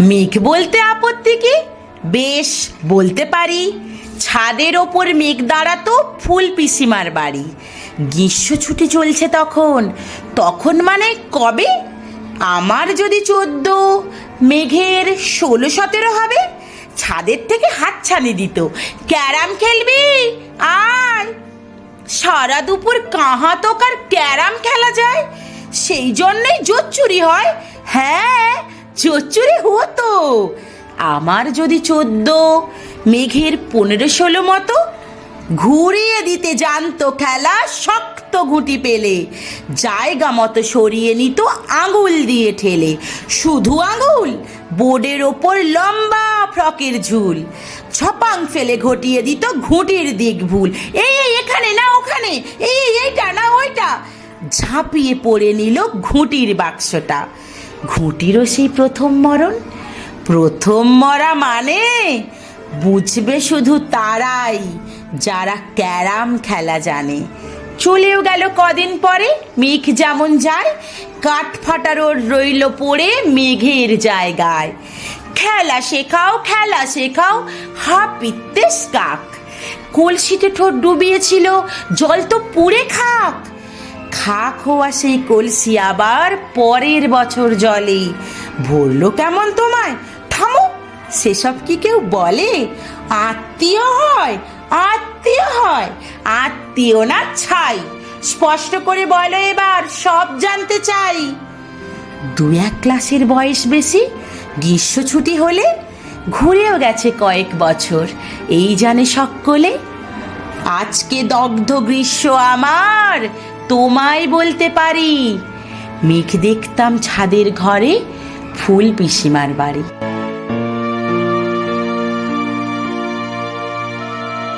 মেঘ বলতে আপত্তি কি? বেশ, বলতে পারি। ছাদের ওপর মেঘ দাঁড়াতো ফুল পিসিমার বাড়ি। গ্রীষ্ম ছুটি চলছে তখন। তখন মানে কবে? আমার যদি চোদ্দ, মেঘের ষোলো, সতেরো হবে, ছাদের থেকে হাত ছানি দিত। ক্যারাম খেলবি? আয়! সারা দুপুর কাহা তোকার ক্যারাম খেলা যায়। সেই জন্যই জোর চুরি হয়। হ্যাঁ জোর চুরি হতো। আমার যদি চোদ্দ, মেঘের পনেরো ষোলো মতো, ঘুরিয়ে দিতে জানতো খেলা শক্ত ঘুঁটি পেলে, জায়গা মতো সরিয়ে নিত আঙুল দিয়ে ঠেলে। শুধু আঙুল, বোর্ডের ওপর লম্বা ফ্রকের ঝুল, ছপাং ফেলে ঘটিয়ে দিত ঘুঁটির দিক ভুল এই, এখানে না, ওখানে এই, এইটা না, ওইটা। ঝাঁপিয়ে পড়ে নিল ঘুঁটির বাক্সটা। ঘুঁটিরও সেই প্রথম মরণ? প্রথম মরা মানে বুঝবে শুধু তারাই, যারা ক্যারাম খেলা জানে। চলেও গেল কদিন পরে, মেঘ যেমন যায়, কাঠ ওর রইল পড়ে মেঘের জায়গায়। খেলা শেখাও খেলা শেখাও হাপিতে কাক। কলসিতে ঠোঁট ডুবিয়েছিল, জল তো পুড়ে খাক। খাক হওয়া সেই কলসি আবার পরের বছর জলে। ভরলো কেমন তোমায়? থামো, সেসব কি কেউ বলে? আত্মীয় হয় আত্মীয় হয়, আত্মীয় না ছাই। স্পষ্ট করে বলো এবার, সব জানতে চাই। দু এক ক্লাসের বয়স বেশি, গ্রীষ্ম ছুটি হলে ঘুরেও গেছে কয়েক বছর, এই জানে সকলে। আজকে দগ্ধ গ্রীষ্ম আমার তোমায় বলতে পারি। মেঘ দেখতাম ছাদের ঘরে ফুল পিসিমার বাড়ি।